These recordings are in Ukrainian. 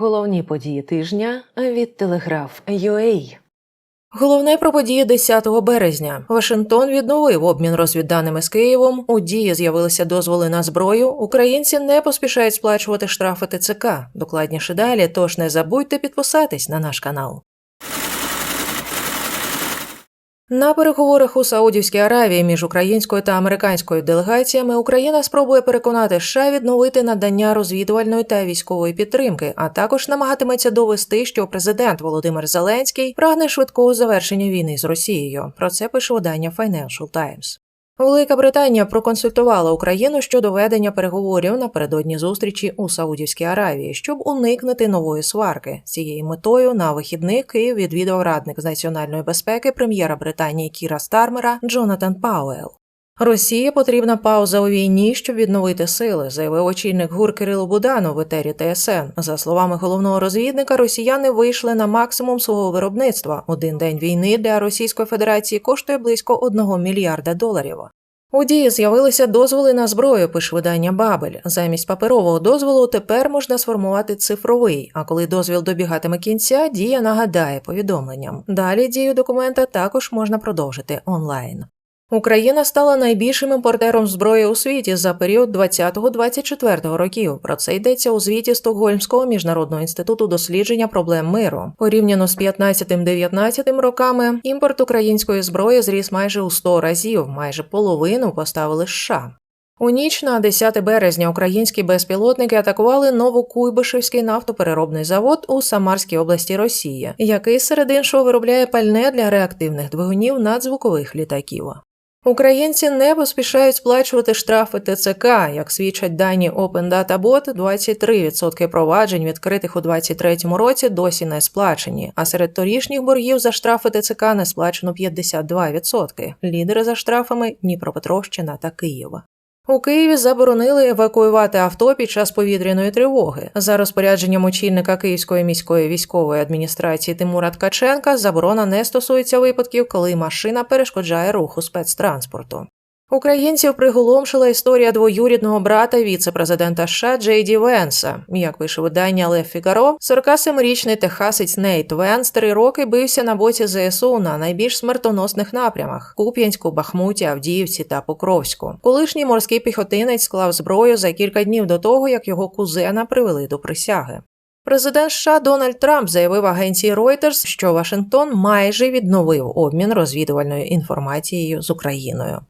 Головні події тижня від Телеграф UA. Головне про події 10 березня. Вашингтон відновив обмін розвідданими з Києвом. У дії з'явилися дозволи на зброю. Українці не поспішають сплачувати штрафи ТЦК. Докладніше далі. Тож не забудьте підписатись на наш канал. На переговорах у Саудівській Аравії між українською та американською делегаціями Україна спробує переконати США відновити надання розвідувальної та військової підтримки, а також намагатиметься довести, що президент Володимир Зеленський прагне швидкого завершення війни з Росією. Про це пише видання Financial Times. Велика Британія проконсультувала Україну щодо ведення переговорів напередодні зустрічі у Саудівській Аравії, щоб уникнути нової сварки. З цією метою на вихідних Київ відвідав радник з національної безпеки прем'єра Британії Кіра Стармера Джонатан Пауел. Росії потрібна пауза у війні, щоб відновити сили, заявив очільник ГУР Кирило Буданов в етері ТСН. За словами головного розвідника, росіяни вийшли на максимум свого виробництва. Один день війни для Російської Федерації коштує близько 1 мільярда доларів. У дії з'явилися дозволи на зброю, пише видання Бабель. Замість паперового дозволу тепер можна сформувати цифровий. А коли дозвіл добігатиме кінця, дія нагадає повідомленням. Далі дію документа також можна продовжити онлайн. Україна стала найбільшим імпортером зброї у світі за період 20-24 років. Про це йдеться у звіті Стокгольмського міжнародного інституту дослідження проблем миру. Порівняно з 15-19 роками імпорт української зброї зріс майже у 100 разів, майже половину поставили США. У ніч на 10 березня українські безпілотники атакували Новокуйбишевський нафтопереробний завод у Самарській області Росії, який серед іншого виробляє пальне для реактивних двигунів надзвукових літаків. Українці не поспішають сплачувати штрафи ТЦК, як свідчать дані Open Data Bot, 23% проваджень, відкритих у 2023 році, досі не сплачені. А серед торішніх боргів за штрафи ТЦК не сплачено 52%. Лідери за штрафами Дніпропетровщина та Київ. У Києві заборонили евакуювати авто під час повітряної тривоги. За розпорядженням очільника Київської міської військової адміністрації Тимура Ткаченка заборона не стосується випадків, коли машина перешкоджає руху спецтранспорту. Українців приголомшила історія двоюрідного брата віце-президента США Джей Ді Венса. Як пише видання Лев Фігаро, 47-річний техасець Нейт Венс три роки бився на боці ЗСУ на найбільш смертоносних напрямах: Куп'янську, Бахмуті, Авдіївці та Покровську. Колишній морський піхотинець склав зброю за кілька днів до того, як його кузена привели до присяги. Президент США Дональд Трамп заявив агенції Reuters, що Вашингтон майже відновив обмін розвідувальною інформацією з Україною.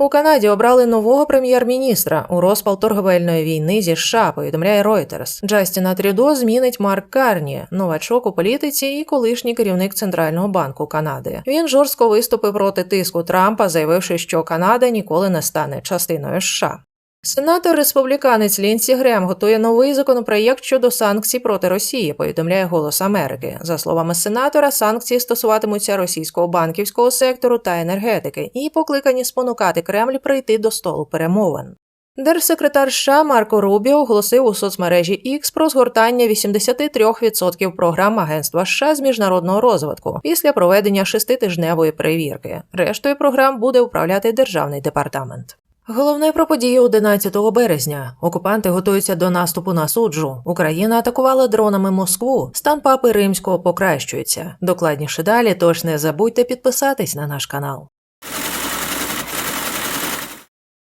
У Канаді обрали нового прем'єр-міністра у розпал торговельної війни зі США, повідомляє Reuters. Джастіна Трюдо змінить Марк Карні, новачок у політиці і колишній керівник центрального банку Канади. Він жорстко виступив проти тиску Трампа, заявивши, що Канада ніколи не стане частиною США. Сенатор республіканець Лінсі Грем готує новий законопроєкт щодо санкцій проти Росії. Повідомляє Голос Америки. За словами сенатора, санкції стосуватимуться російського банківського сектору та енергетики і покликані спонукати Кремль прийти до столу перемовин. Держсекретар США Марко Рубіо оголосив у соцмережі X про згортання 83% програм Агентства США з міжнародного розвитку після проведення шеститижневої перевірки. Рештою програм буде управляти державний департамент. Головне про події 11 березня. Окупанти готуються до наступу на суджу. Україна атакувала дронами Москву. Стан папи римського покращується. Докладніше далі, тож не забудьте підписатись на наш канал.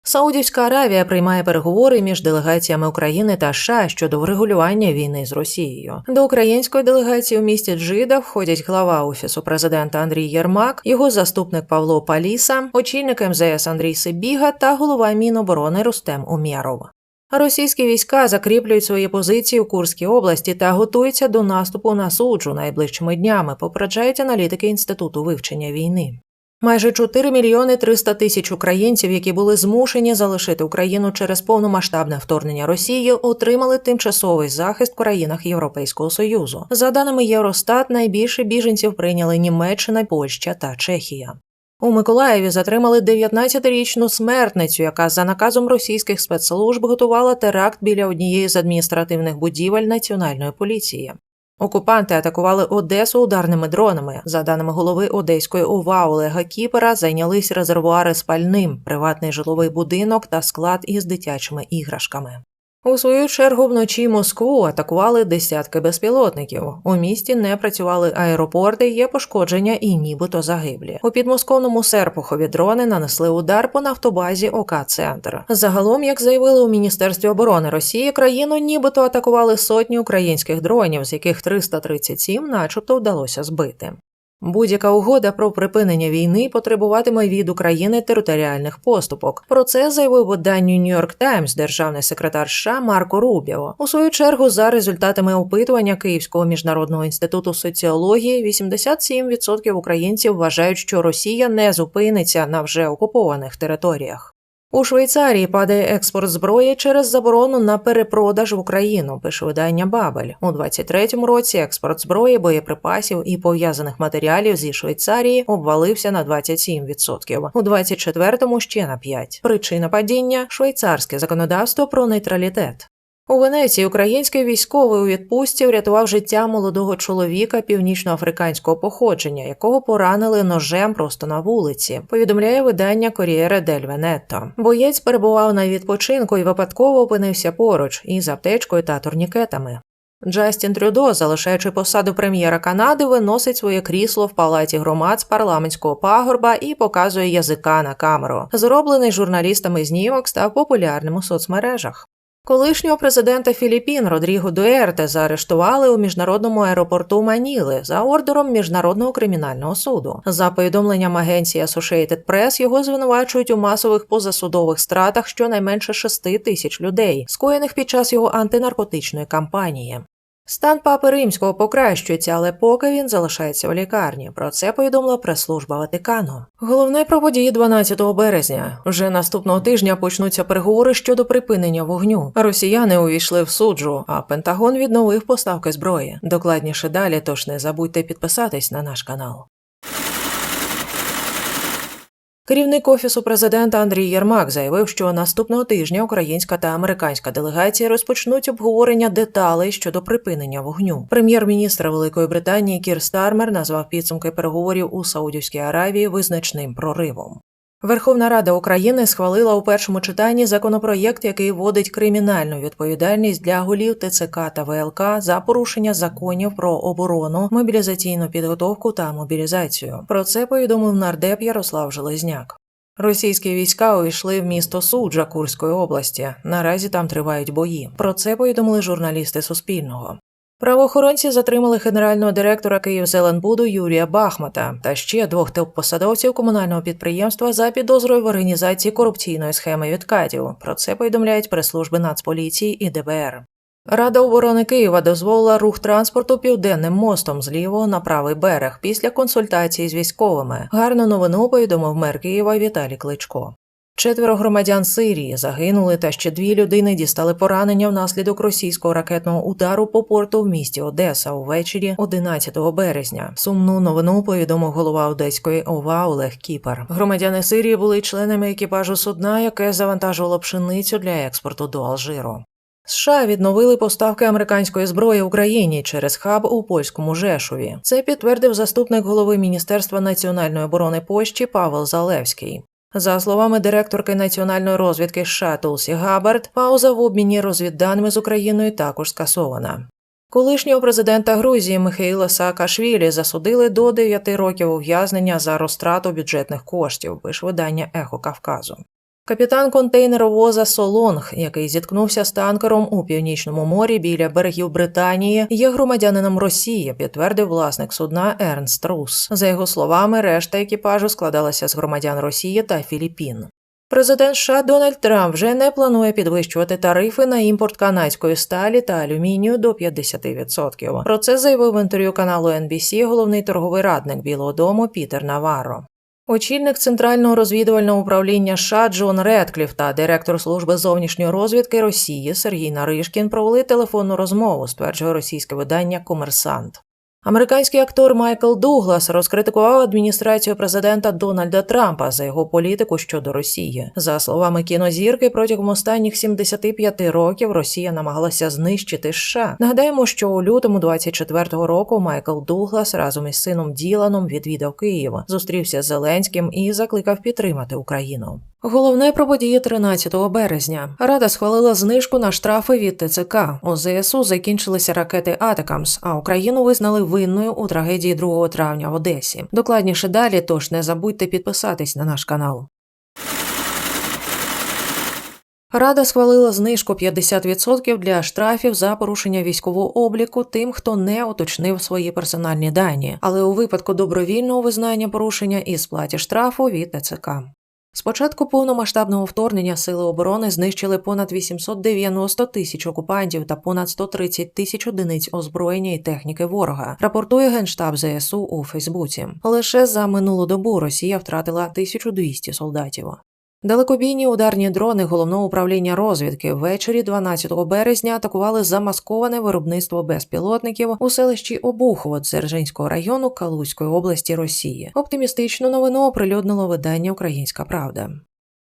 Саудівська Аравія приймає переговори між делегаціями України та США щодо врегулювання війни з Росією. До української делегації у місті Джида входять глава офісу президента Андрій Єрмак, його заступник Павло Паліса, очільник МЗС Андрій Сибіга та голова Міноборони Рустем Умєров. Російські війська закріплюють свої позиції у Курській області та готуються до наступу на суджу найближчими днями. Попереджають аналітики інституту вивчення війни. Майже 4 мільйони 300 тисяч українців, які були змушені залишити Україну через повномасштабне вторгнення Росії, отримали тимчасовий захист в країнах Європейського союзу. За даними Євростат, найбільше біженців прийняли Німеччина, Польща та Чехія. У Миколаєві затримали 19-річну смертницю, яка за наказом російських спецслужб готувала теракт біля однієї з адміністративних будівель національної поліції. Окупанти атакували Одесу ударними дронами. За даними голови Одеської ОВА Олега Кіпера, зайнялись резервуари з пальним, приватний житловий будинок та склад із дитячими іграшками. У свою чергу вночі Москву атакували десятки безпілотників. У місті не працювали аеропорти, є пошкодження і нібито загиблі. У підмосковному Серпухові дрони нанесли удар по нафтобазі ОК Центр. Загалом, як заявили у міністерстві оборони Росії, країну нібито атакували сотні українських дронів, з яких 337 начебто вдалося збити. Будь-яка угода про припинення війни потребуватиме від України територіальних поступок. Про це заявив виданню Нью-Йорк Таймс державний секретар США Марко Рубіо. У свою чергу, за результатами опитування Київського міжнародного інституту соціології, 87% українців вважають, що Росія не зупиниться на вже окупованих територіях. У Швейцарії падає експорт зброї через заборону на перепродаж в Україну, пише видання Бабель. У 23-му році експорт зброї, боєприпасів і пов'язаних матеріалів зі Швейцарії обвалився на 27%, у 24-му ще на 5%. Причина падіння швейцарське законодавство про нейтралітет. У Венеції український військовий у відпустці врятував життя молодого чоловіка північноафриканського походження, якого поранили ножем просто на вулиці. Повідомляє видання Корієре дель Венетто. Боєць перебував на відпочинку і випадково опинився поруч із аптечкою та турнікетами. Джастін Трюдо, залишаючи посаду прем'єра Канади, виносить своє крісло в палаті громад з парламентського пагорба і показує язика на камеру. Зроблений журналістами з Нью-Йорк став популярним у соцмережах. Колишнього президента Філіппін Родріго Дуерте заарештували у міжнародному аеропорту Маніли за ордером міжнародного кримінального суду. За повідомленням агенції Associated Press, його звинувачують у масових позасудових стратах щонайменше 6 тисяч людей, скоєних під час його антинаркотичної кампанії. Стан папи римського покращується, але поки він залишається в лікарні. Про це повідомила прес-служба Ватикану. Головне про події 12 березня. Вже наступного тижня почнуться переговори щодо припинення вогню. Росіяни увійшли в суджу, а Пентагон відновив поставки зброї. Докладніше далі, тож не забудьте підписатись на наш канал. Керівник офісу президента Андрій Єрмак заявив, що наступного тижня українська та американська делегації розпочнуть обговорення деталей щодо припинення вогню. Прем'єр-міністр Великої Британії Кір Стармер назвав підсумки переговорів у Саудівській Аравії визначним проривом. Верховна Рада України схвалила у першому читанні законопроєкт, який вводить кримінальну відповідальність для голів ТЦК та ВЛК за порушення законів про оборону, мобілізаційну підготовку та мобілізацію. Про це повідомив нардеп Ярослав Железняк. Російські війська увійшли в місто Суджа Курської області. Наразі там тривають бої. Про це повідомили журналісти Суспільного. Правоохоронці затримали генерального директора Київзеленбуду Юрія Бахмата та ще двох топ-посадовців комунального підприємства за підозрою в організації корупційної схеми відкатів. Про це повідомляють прес-служби Нацполіції і ДБР. Рада оборони Києва дозволила рух транспорту південним мостом з лівого на правий берег після консультації з військовими. Гарну новину повідомив мер Києва Віталій Кличко. Четверо громадян Сирії загинули, та ще дві людини дістали поранення внаслідок російського ракетного удару по порту в місті Одеса увечері 11 березня. Сумну новину повідомив голова Одеської ОВА Олег Кіпер. Громадяни Сирії були членами екіпажу судна, яке завантажувало пшеницю для експорту до Алжиру. США відновили поставки американської зброї Україні через хаб у польському Жешові. Це підтвердив заступник голови Міністерства національної оборони Польщі Павел Залевський. За словами директорки національної розвідки США Тулсі Габард, пауза в обміні розвідданими з Україною також скасована. Колишнього президента Грузії Михаїла Саакашвілі засудили до 9 років ув'язнення за розтрату бюджетних коштів, пише видання Ехо Кавказу. Капітан контейнеровоза Солонг, який зіткнувся з танкером у північному морі біля берегів Британії, є громадянином Росії, підтвердив власник судна Ернст Рус. За його словами, решта екіпажу складалася з громадян Росії та Філіппін. Президент США Дональд Трамп вже не планує підвищувати тарифи на імпорт канадської сталі та алюмінію до 50%. Про це заявив в інтерв'ю каналу NBC головний торговий радник Білого Дому Пітер Наварро. Очільник центрального розвідувального управління США Джон Редкліф та директор служби зовнішньої розвідки Росії Сергій Наришкін провели телефонну розмову, стверджує російське видання Комерсант. Американський актор Майкл Дуглас розкритикував адміністрацію президента Дональда Трампа за його політику щодо Росії. За словами кінозірки, протягом останніх 75 років Росія намагалася знищити США. Нагадаємо, що у лютому 24-го року Майкл Дуглас разом із сином Діланом відвідав Київ, зустрівся з Зеленським і закликав підтримати Україну. Головне про події 13 березня. Рада схвалила знижку на штрафи від ТЦК. У ЗСУ закінчилися ракети Атакамс, а Україну визнали винною у трагедії 2 травня в Одесі. Докладніше далі, тож не забудьте підписатись на наш канал. Рада схвалила знижку 50% для штрафів за порушення військового обліку тим, хто не уточнив свої персональні дані, але у випадку добровільного визнання порушення і сплаті штрафу від ТЦК. Спочатку повномасштабного вторгнення сили оборони знищили понад 890 тисяч окупантів та понад 130 тисяч одиниць озброєння і техніки ворога. Рапортує генштаб ЗСУ у Фейсбуці. Лише за минулу добу Росія втратила 1200 солдатів. Далекобійні ударні дрони головного управління розвідки ввечері 12 березня атакували замасковане виробництво безпілотників у селищі Обухово Дзержинського району Калузької області Росії. Оптимістичну новину оприлюднило видання Українська Правда.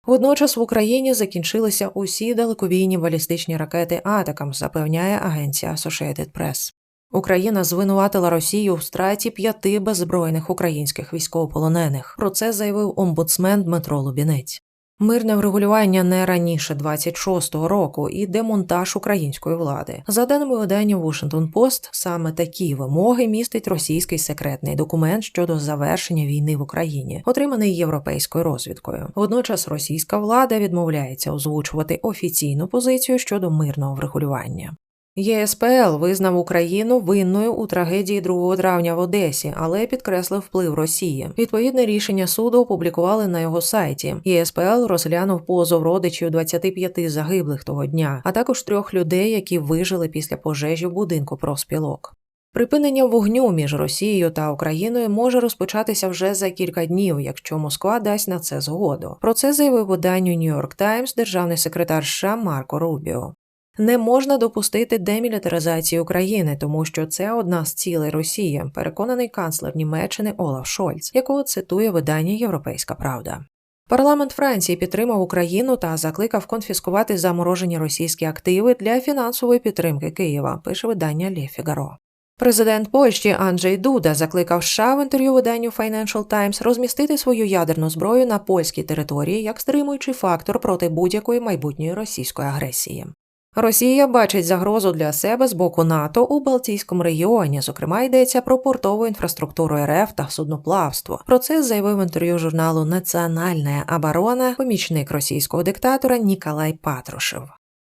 Водночас в Україні закінчилися усі далекобійні балістичні ракети Атакам, запевняє агенція Associated Press. Україна звинуватила Росію в страті п'яти беззбройних українських військовополонених. Про це заявив омбудсмен Дмитро Лубінець. Мирне врегулювання не раніше 26-го року і демонтаж української влади. За даними видання Washington Post, саме такі вимоги містить російський секретний документ щодо завершення війни в Україні, отриманий європейською розвідкою. Водночас російська влада відмовляється озвучувати офіційну позицію щодо мирного врегулювання. ЄСПЛ визнав Україну винною у трагедії 2 травня в Одесі, але підкреслив вплив Росії. Відповідне рішення суду опублікували на його сайті. ЄСПЛ розглянув позов родичів 25 загиблих того дня, а також трьох людей, які вижили після пожежі в будинку профспілок. Припинення вогню між Росією та Україною може розпочатися вже за кілька днів, якщо Москва дасть на це згоду. Про це заявив виданню New York Times державний секретар США Марко Рубіо. Не можна допустити демілітаризації України, тому що це одна з цілей Росії, переконаний канцлер Німеччини Олаф Шольц, якого цитує видання Європейська Правда. Парламент Франції підтримав Україну та закликав конфіскувати заморожені російські активи для фінансової підтримки Києва. Пише видання Лє Фігаро. Президент Польщі Анджей Дуда закликав США в інтерв'ю виданню Financial Times розмістити свою ядерну зброю на польській території як стримуючий фактор проти будь-якої майбутньої російської агресії. Росія бачить загрозу для себе з боку НАТО у Балтійському регіоні. Зокрема, йдеться про портову інфраструктуру РФ та судноплавство. Про це заявив інтерв'ю журналу Національна оборона помічник російського диктатора Ніколай Патрушев.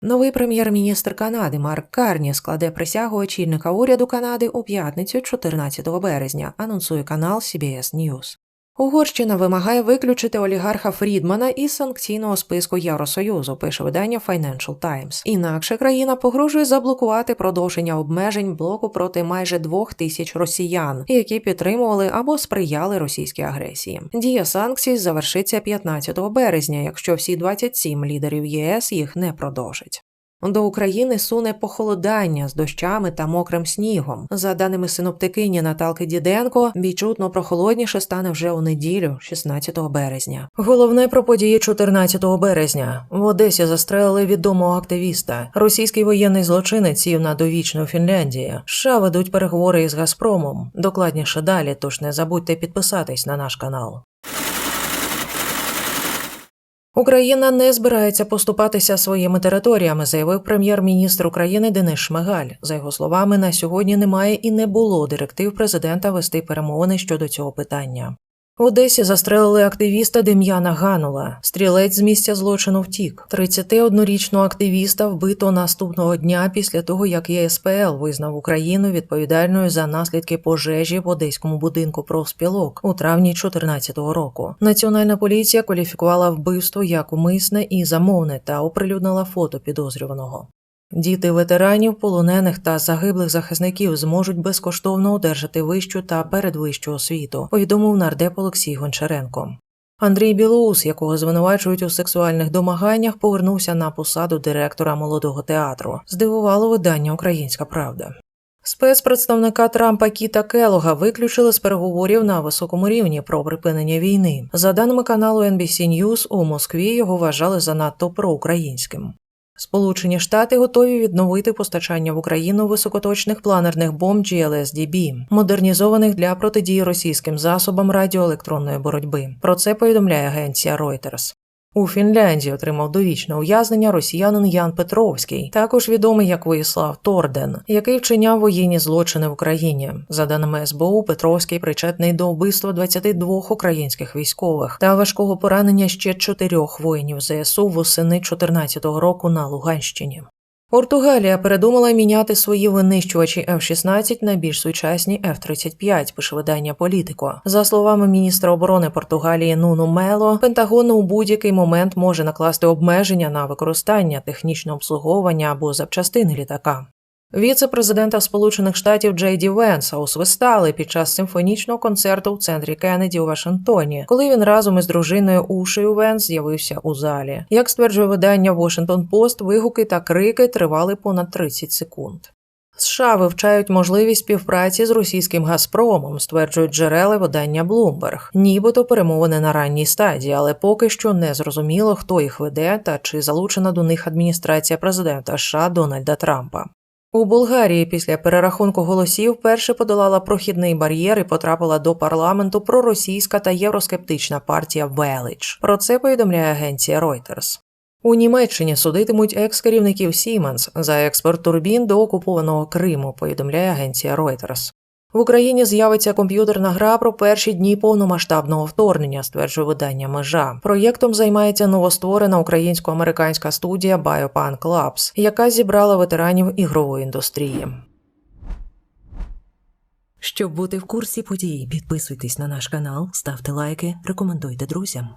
Новий прем'єр-міністр Канади Марк Карні складе присягу очільника уряду Канади у п'ятницю, 14 березня. Анонсує канал CBS News. Угорщина вимагає виключити олігарха Фрідмана із санкційного списку Євросоюзу, пише видання Financial Times. Інакше країна погрожує заблокувати продовження обмежень блоку проти майже двох тисяч росіян, які підтримували або сприяли російській агресії. Дія санкцій завершиться 15 березня, якщо всі 27 лідерів ЄС їх не продовжать. До України суне похолодання з дощами та мокрим снігом. За даними синоптикині Наталки Діденко, відчутно прохолодніше стане вже у неділю, 16 березня. Головне про події 14 березня. В Одесі застрелили відомого активіста. Російський воєнний злочинець сів на довічну Фінляндії. США ведуть переговори із Газпромом. Докладніше далі, тож не забудьте підписатись на наш канал. Україна не збирається поступатися своїми територіями, заявив прем'єр-міністр України Денис Шмигаль. За його словами, на сьогодні немає і не було директив президента вести перемовини щодо цього питання. В Одесі застрелили активіста Дем'яна Ганула. Стрілець з місця злочину втік. 31-річного активіста вбито наступного дня після того, як ЄСПЛ визнав Україну відповідальною за наслідки пожежі в одеському будинку профспілок у травні 2014 року. Національна поліція кваліфікувала вбивство як умисне і замовне та оприлюднила фото підозрюваного. Діти ветеранів, полонених та загиблих захисників зможуть безкоштовно одержати вищу та передвищу освіту, повідомив нардеп Олексій Гончаренко. Андрій Білоус, якого звинувачують у сексуальних домаганнях, повернувся на посаду директора молодого театру. Здивувало видання Українська Правда. Спецпредставника Трампа Кіта Келога виключили з переговорів на високому рівні про припинення війни. За даними каналу NBC News, у Москві його вважали занадто проукраїнським. Сполучені Штати готові відновити постачання в Україну високоточних планерних бомб GLSDB, модернізованих для протидії російським засобам радіоелектронної боротьби. Про це повідомляє агенція Reuters. У Фінляндії отримав довічне ув'язнення росіянин Ян Петровський, також відомий як Воїслав Торден, який вчиняв воєнні злочини в Україні. За даними СБУ, Петровський причетний до вбивства 22 українських військових та важкого поранення ще чотирьох воїнів ЗСУ восени 2014 року на Луганщині. Португалія передумала міняти свої винищувачі F-16 на більш сучасні F-35, пише видання Політико. За словами міністра оборони Португалії Нуну Мело, Пентагон у будь-який момент може накласти обмеження на використання, технічне обслуговування або запчастини літака. Віце-президента Сполучених Штатів Джей Ді Венса усвистали під час симфонічного концерту в центрі Кеннеді у Вашингтоні, коли він разом із дружиною Ушею Венс з'явився у залі. Як стверджує видання Washington Post, вигуки та крики тривали понад 30 секунд. США вивчають можливість співпраці з російським Газпромом, стверджують джерела видання Bloomberg. Нібито перемовини на ранній стадії, але поки що не зрозуміло, хто їх веде та чи залучена до них адміністрація президента США Дональда Трампа. У Болгарії після перерахунку голосів перше подолала прохідний бар'єр і потрапила до парламенту проросійська та євроскептична партія Велич. Про це повідомляє агенція Reuters. У Німеччині судитимуть екс-керівників Siemens за експорт турбін до окупованого Криму, повідомляє агенція Reuters. В Україні з'явиться комп'ютерна гра про перші дні повномасштабного вторгнення, стверджує видання Межа. Проєктом займається новостворена українсько-американська студія Biopunk Labs, яка зібрала ветеранів ігрової індустрії. Щоб бути в курсі подій, підписуйтесь на наш канал, ставте лайки, рекомендуйте друзям.